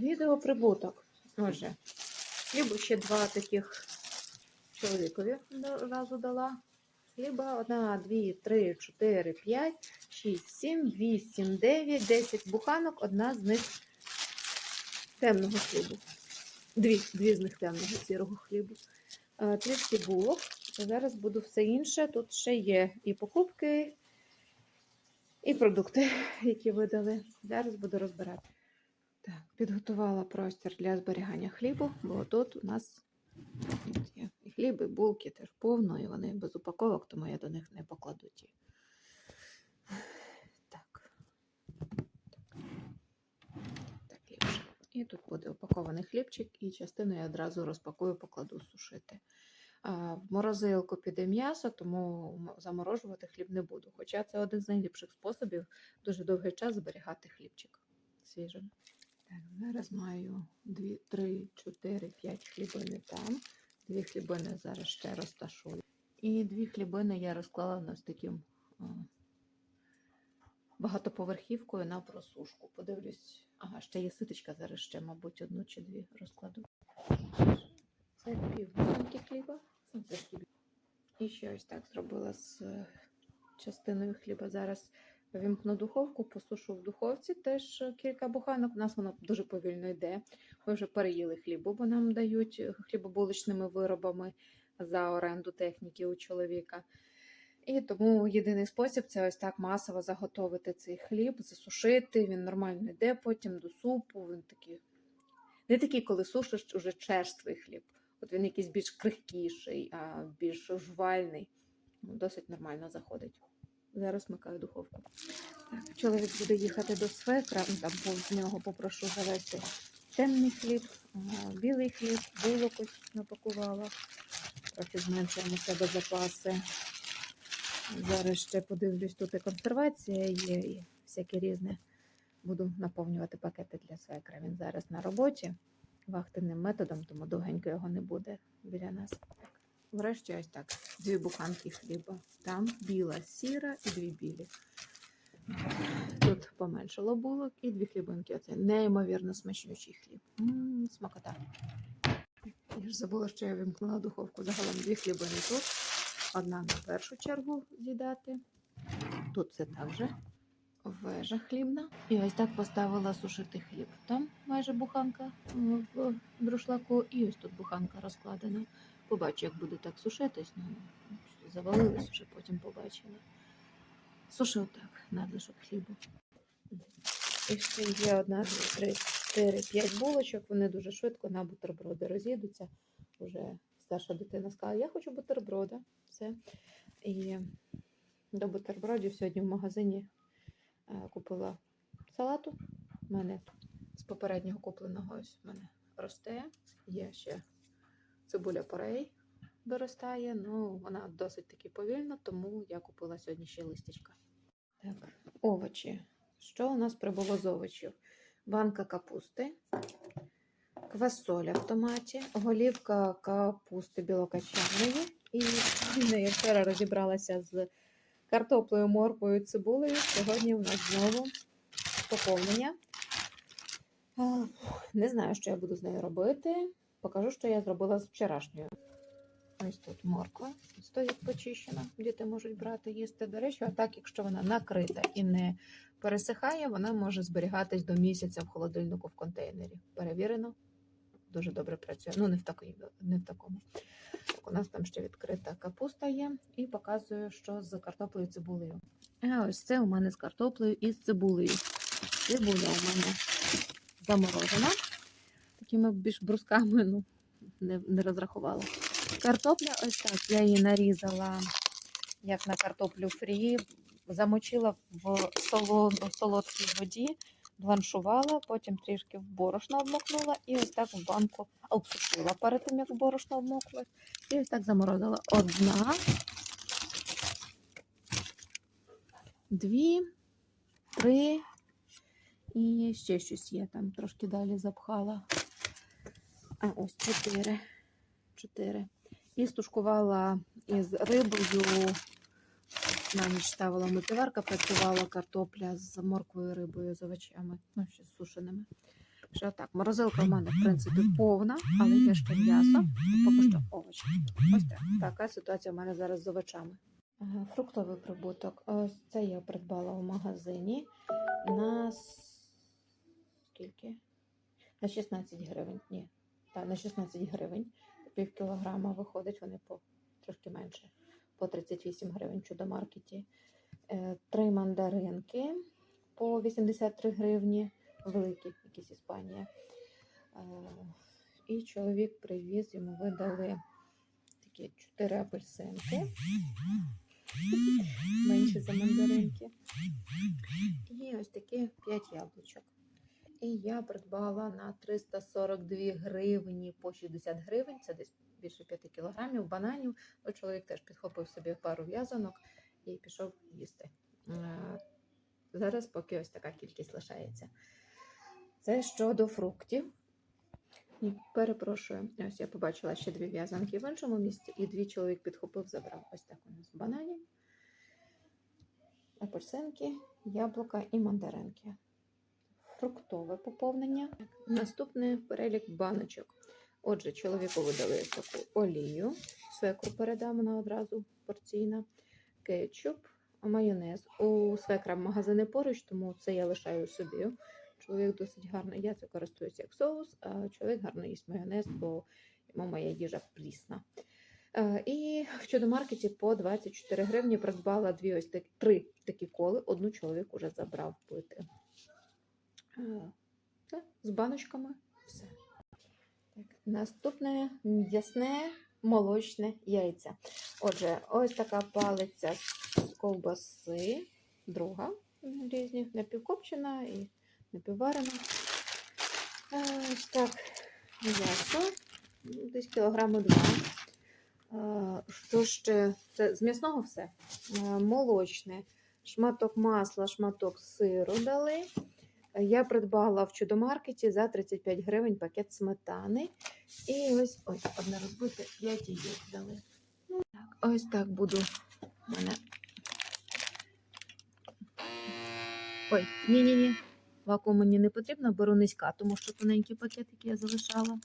відеоприбуток. Отже, хлібу ще два таких чоловікові разу дала. Хліба одна, дві, три, чотири, п'ять, шість, сім, вісім, дев'ять, десять буханок, одна з них темного хлібу. Дві, дві з них темного сірого хлібу. Е, Трішки булок. Зараз буду все інше. Тут ще є і покупки, і продукти, які видали. Зараз буду розбирати. Так, підготувала простір для зберігання хлібу, бо тут у нас є і хліб, і булки теж повно, і вони без упаковок, тому я до них не покладу ті. Так. Так ліпше. І тут буде упакований хлібчик, і частину я одразу розпакую, покладу сушити. В морозилку піде м'ясо, тому заморожувати хліб не буду. Хоча це один з найліпших способів дуже довгий час зберігати хлібчик свіжим. Так, зараз маю 2, 3, 4, 5 хлібини там. Дві хлібини зараз ще розташую. І дві хлібини я розклала на таким багатоповерхівкою на просушку. Подивлюсь, ага, ще є ситочка, зараз ще, мабуть, одну чи дві розкладу. Це півбуханки хліба. Ну, Це хліб. І ще ось так зробила з е, частиною хліба. Зараз вімкну духовку, посушу в духовці. Теж е, кілька буханок. У нас воно дуже повільно йде. Ми вже переїли хлібу, бо нам дають е, хлібобуличними виробами за оренду техніки у чоловіка. І тому єдиний спосіб це ось так масово заготовити цей хліб, засушити. Він нормально йде потім до супу. Він такий не такий, коли сушиш уже черствий хліб. От він якийсь більш крихкіший, а більш жувальний. Ну, Досить нормально заходить. Зараз вмикаю духовку. Так, чоловік буде їхати до свекра, ну, там повз нього попрошу завести темний хліб, білий хліб, булок ось напакувала. Трохи зменшуємо себе запаси. Зараз ще подивлюсь, тут і консервація є, і всяке різне. Буду наповнювати пакети для свекра. Він зараз на роботі вахтенним методом, тому довгенько його не буде біля нас. Врешті ось так. Дві буханки хліба. Там біла, сіра і дві білі. Тут поменшало булок і дві хлібинки. Оце неймовірно смачнючий хліб. М, Смакота. Я ж забула, що я вимкнула духовку. Загалом дві хлібини тут. Одна на першу чергу з'їдати. Тут це також вежа хлібна. І ось так поставила сушити хліб. Там майже буханка в друшлаку, і ось тут буханка розкладена. Побачу, як буде так сушитись. Ну, завалилось вже потім побачила. Сушу так, надлишок хлібу. І ще є одна, три, чотири, п'ять булочок. Вони дуже швидко на бутерброди розійдуться. Уже старша дитина сказала, я хочу бутерброда. Все. І до бутербродів сьогодні в магазині е, купила салату. У мене з попереднього купленого ось в мене росте. Є ще цибуля порей доростає, ну вона досить таки повільна, тому я купила сьогодні ще листячка. Так, овочі. Що у нас прибуло з овочів? Банка капусти, квасоля в томаті, голівка капусти білокачаної. І я вчора розібралася з картоплею, морквою, цибулею. Сьогодні у нас знову поповнення. Не знаю, що я буду з нею робити. Покажу, що я зробила з вчорашньою. Ось тут морква стоїть почищена. Діти можуть брати їсти. До речі, а так, якщо вона накрита і не пересихає, вона може зберігатись до місяця в холодильнику в контейнері. Перевірено, дуже добре працює. Ну, не в, такій, не в такому. Так, у нас там ще відкрита капуста є, і показую, що з картоплею цибулею. А ось це у мене з картоплею і з цибулею. Цибуля у мене заморожена. Такими більш брусками, ну, не, не розрахувала. Картопля ось так. Я її нарізала, як на картоплю фрі, замочила в соло- солодкій воді, бланшувала, потім трішки в борошно обмокнула і ось так в банку обсушила перед тим, як в борошно обмокла. І ось так заморозила. Одна, дві, три. І ще щось є там, трошки далі запхала. Ось чотири. Чотири. І стушкувала із рибою. На ніч ставила мультиварка, працювала картопля з морквою, рибою, з овочами, ну, ще з сушеними. Що так, морозилка в мене, в принципі, повна, але є ще м'ясо, поки що овочі. Ось так. Така ситуація в мене зараз з овочами. Фруктовий прибуток. Ось це я придбала у магазині на скільки? На 16 гривень. Ні, так, на 16 гривень. Пів кілограма виходить, вони по трошки менше, по 38 гривень чудомаркеті. Е, Три мандаринки по 83 гривні, великі, якісь Іспанія. Е, І чоловік привіз, йому видали такі 4 апельсинки, менші за мандаринки. І ось такі 5 яблучок. І я придбала на 342 гривні по 60 гривень, це десь більше 5 кілограмів бананів. О, чоловік теж підхопив собі пару в'язанок і пішов їсти. Е, Зараз поки ось така кількість лишається. Це щодо фруктів. Ні, перепрошую. Ось я побачила ще дві в'язанки в іншому місці, і дві чоловік підхопив, забрав. Ось так у нас бананів, апельсинки, яблука і мандаринки. Фруктове поповнення. Наступний перелік баночок. Отже, чоловіку видали таку олію, свекру передам вона одразу порційна, кетчуп, майонез. У свекра магазини поруч, тому це я лишаю собі. Чоловік досить гарно. Я це користуюся як соус, а чоловік гарно їсть майонез, бо йому моя їжа прісна. Е, І в чудомаркеті по 24 гривні придбала дві ось такі три такі коли. Одну чоловік уже забрав пити. Е, з баночками все. Так, наступне м'ясне молочне яйця. Отже, ось така палиця з ковбаси, друга різні, напівкопчена і напівварена. Е, Ось так, м'ясо, десь кілограми два. Е, Що ще? Це з м'ясного все. Е, Молочне, шматок масла, шматок сиру дали. Я придбала в чудомаркеті за 35 гривень пакет сметани. І ось ой, одне розбите, 5 яєць дали. Так, ось так буду. У мене. Ой, ні-ні-ні. Вакуум мені не потрібно, беру низька, тому що тоненький пакет, який я залишала.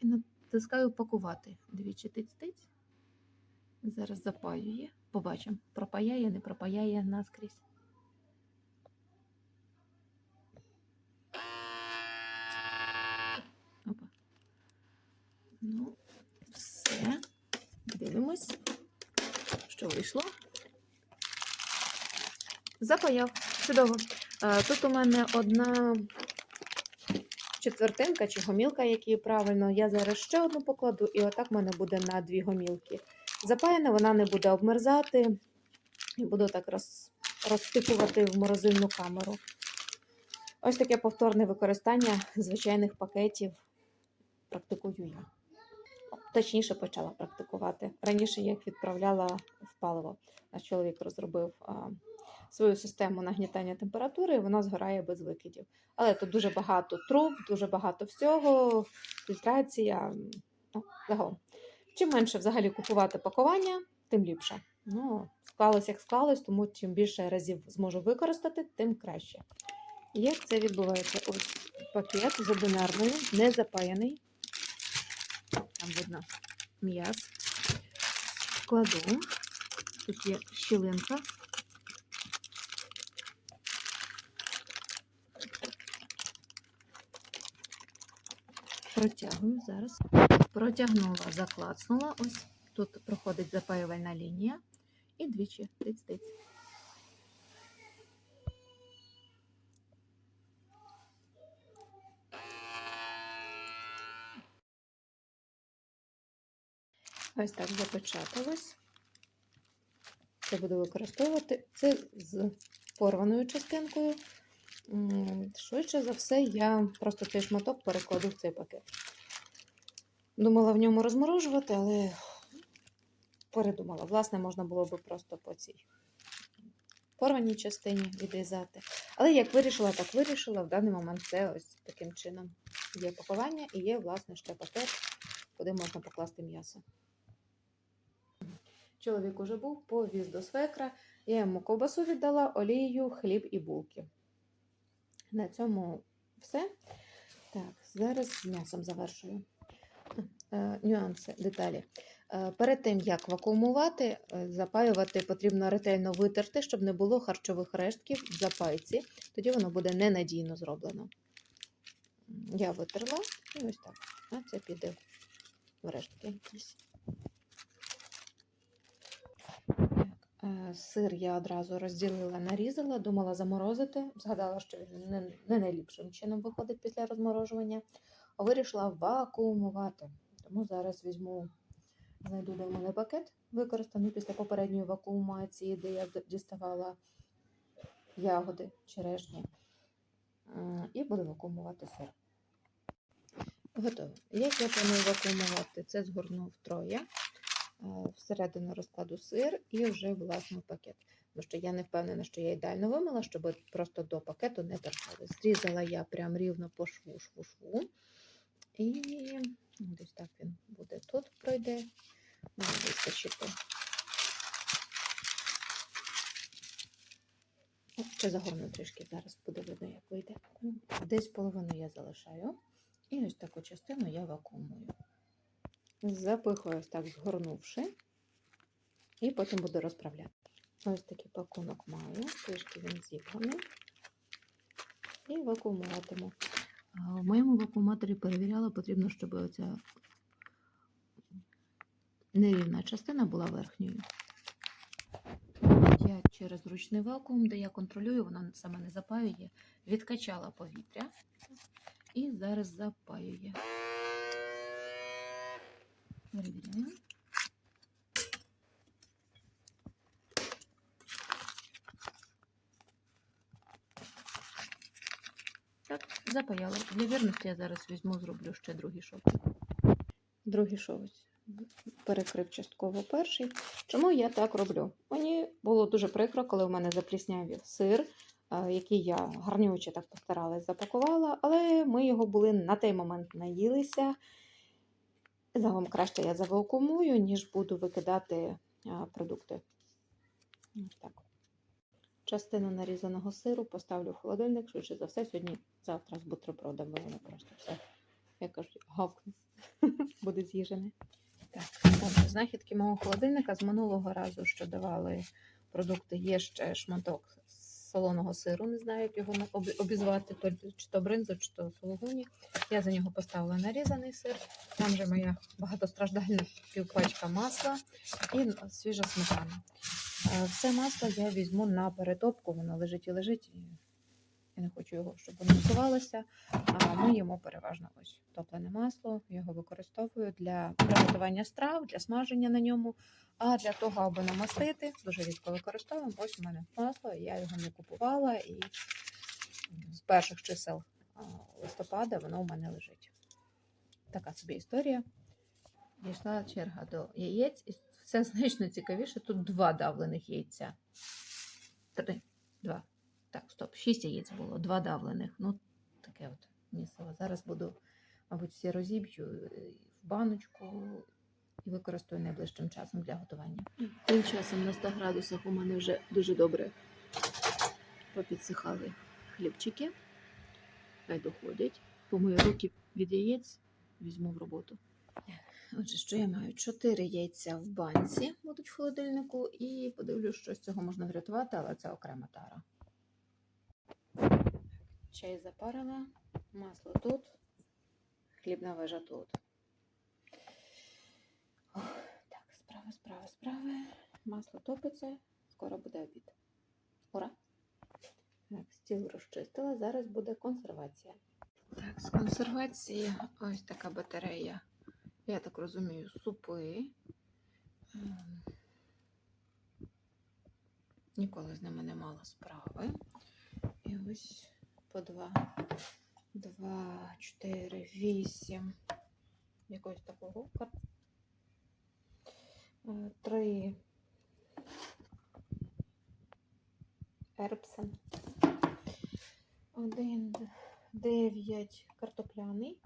І натискаю пакувати. Двічі тиць-тиць. Зараз запаює. Побачимо, пропаяє, не пропаяє наскрізь. Ну, все. Дивимось, що вийшло. Запаяв. Чудово. Е, Тут у мене одна четвертинка чи гомілка, які правильно. Я зараз ще одну покладу, і отак в мене буде на дві гомілки. Запаяна, вона не буде обмерзати. І буду так роз, розтикувати в морозильну камеру. Ось таке повторне використання звичайних пакетів практикую я. Точніше почала практикувати. Раніше я їх відправляла в паливо. Наш чоловік розробив свою систему нагнітання температури, і вона згорає без викидів. Але тут дуже багато труб, дуже багато всього, фільтрація. Ну. Чим менше взагалі купувати пакування, тим ліпше. Ну, склалось як склалось, тому чим більше разів зможу використати, тим краще. Як це відбувається? Ось пакет з одинарною, не запаяний. Там видно м'яз. Кладу. Тут є щілинка. Протягую зараз. Протягнула, заклацнула. Ось тут проходить запаювальна лінія. І двічі тиць-тиць. Ось так запечаталось. Це буду використовувати. Це з порваною частинкою. Швидше за все, я просто цей шматок перекладу в цей пакет. Думала в ньому розморожувати, але передумала. Власне, можна було би просто по цій порваній частині відрізати. Але як вирішила, так вирішила. В даний момент це ось таким чином є пакування і є, власне, ще пакет, куди можна покласти м'ясо. Чоловік уже був, повіз до свекра. Я йому ковбасу віддала, олію, хліб і булки. На цьому Все. Так, зараз з м'ясом завершую. Е, нюанси, деталі. Е, перед тим, як вакуумувати, е, запаювати потрібно ретельно витерти, щоб не було харчових рештків в запайці. Тоді воно буде ненадійно зроблено. Я витерла і ось так. А це піде в рештки якісь. Так, е, Сир я одразу розділила, нарізала, думала заморозити. Згадала, що він не, не найліпшим чином виходить після розморожування. А вирішила вакуумувати. Тому зараз візьму, знайду в мене пакет, використаний після попередньої вакуумації, де я діставала ягоди, черешні. І буду вакуумувати сир. Готово. Як я планую вакуумувати? Це згорну втроє. Е, Всередину розкладу сир і вже власне пакет. Тому що я не впевнена, що я ідеально вимила, щоб просто до пакету не торкали. Зрізала я прям рівно по шву, шву, шву. І десь так він буде тут пройде. Має вистачити. Ще загорну трішки, зараз буде видно, як вийде. Десь половину я залишаю. І ось таку частину я вакуумую. Запихую ось так, згорнувши, і потім буду розправляти. Ось такий пакунок маю, трішки він зібраний. І вакуумуватиму. В моєму вакууматорі перевіряла, потрібно, щоб оця нерівна частина була верхньою. Я через ручний вакуум, де я контролюю, воно саме не запаює, відкачала повітря і зараз запаює. Перевіряємо. Так, запаяла. Для вірності я зараз візьму, зроблю ще другий шов. Другий шов перекрив частково перший. Чому я так роблю? Мені було дуже прикро, коли в мене запліснявів сир, е, який я гарнюче так постаралась запакувала, але ми його були на той момент наїлися. Загалом краще я завакуумую, ніж буду викидати продукти. Так. Частину нарізаного сиру поставлю в холодильник, швидше за все, сьогодні, завтра з бутербродами воно просто все, як кажуть, гавкне, буде з'їжене. Так, отже, знахідки мого холодильника з минулого разу, що давали продукти, є ще шматок солоного сиру, не знаю, як його обізвати, чи то бринзу, чи то сулугуні. Я за нього поставила нарізаний сир. Там же моя багатостраждальна півквачка масла і свіжа сметана. Е, Все масло я візьму на перетопку, воно лежить і лежить. Я не хочу його, щоб воно готувалося. А ми їмо переважно ось топлене масло. Його використовую для приготування страв, для смаження на ньому. А для того, аби намастити, дуже рідко використовуємо. Ось у мене масло, я його не купувала, і з перших чисел листопада воно у мене лежить. Така собі історія. Дійшла черга до яєць, і все значно цікавіше. Тут два давлених яйця. Три, два. Так, стоп, шість яєць було, два давлених. Ну, таке от місцево. Зараз буду, мабуть, всі розіб'ю е, в баночку і використаю найближчим часом для готування. Тим часом на 100 градусах у мене вже дуже добре попідсихали хлібчики. Хай доходять. Помию руки від яєць, візьму в роботу. Отже, що я маю? Чотири яйця в банці будуть в холодильнику, і подивлюсь, що з цього можна врятувати, але це окрема тара. Чай запарила, масло тут, хлібна вежа тут. Так, справа, справа, справа. Масло топиться, скоро буде обід. Ура! Так, стіл розчистила, зараз буде консервація. Так, з консервації ось така батарея. Я так розумію, супи. Ем, Ніколи з ними не мала справи. І ось по два, два, чотири, вісім. Якогось такого. Три. Ербсен. Один, д- дев'ять картопляний.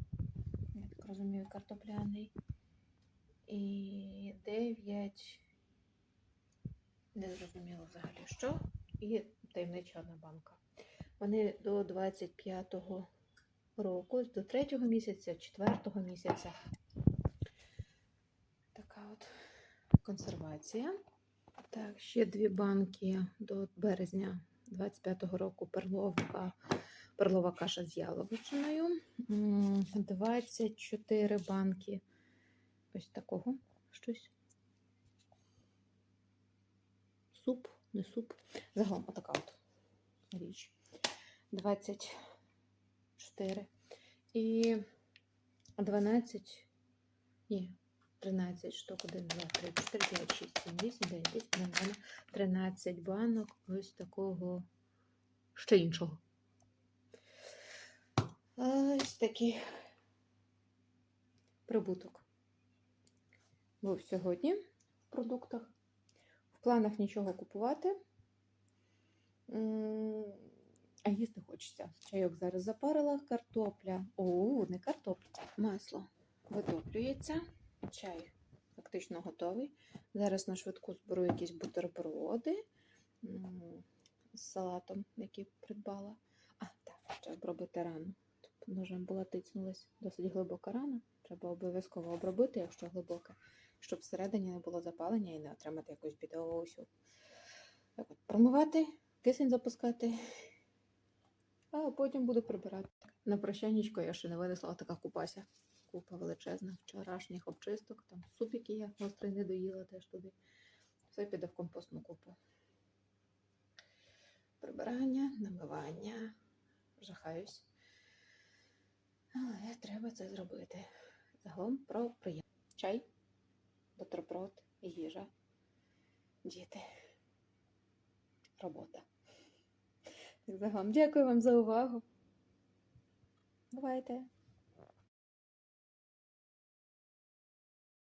Я так розумію, картопляний. І 9. Не зрозуміло взагалі що. І таємнича одна банка. Вони до 25 року, до третього місяця, четвертого місяця. Така от консервація. Так, ще дві банки до березня 25-го року перловка, перлова каша з яловичиною. 24 банки ось такого щось. Суп, не суп. Загалом отака от річ. 24. І 12. Ні, 13 штук, 1, 2, 3, 4, 5, 6, 7, 8, 9, 10, 11, 12, 13 банок ось такого ще іншого. Ось такий прибуток. Був сьогодні в продуктах. В планах нічого купувати. А їсти хочеться. Чайок зараз запарила, картопля. О, не картопля. Масло витоплюється. Чай фактично готовий. Зараз на швидку зберу якісь бутерброди з салатом, який придбала. А, так, треба обробити рану. Тут ножем була тицнулась досить глибока рана. Треба обов'язково обробити, якщо глибоке, щоб всередині не було запалення і не отримати якусь. Так от, промивати, кисень запускати, а потім буду прибирати. На прощаннячко я ще не винесла така купася. Купа величезна вчорашніх обчисток, там суп, який я гострий не доїла теж туди. Все піде в компостну купу. Прибирання, намивання. Жахаюсь. Але треба це зробити. Загалом про приємне. Чай, бутерброд, їжа, діти, робота. Загалом дякую вам за увагу. Бувайте!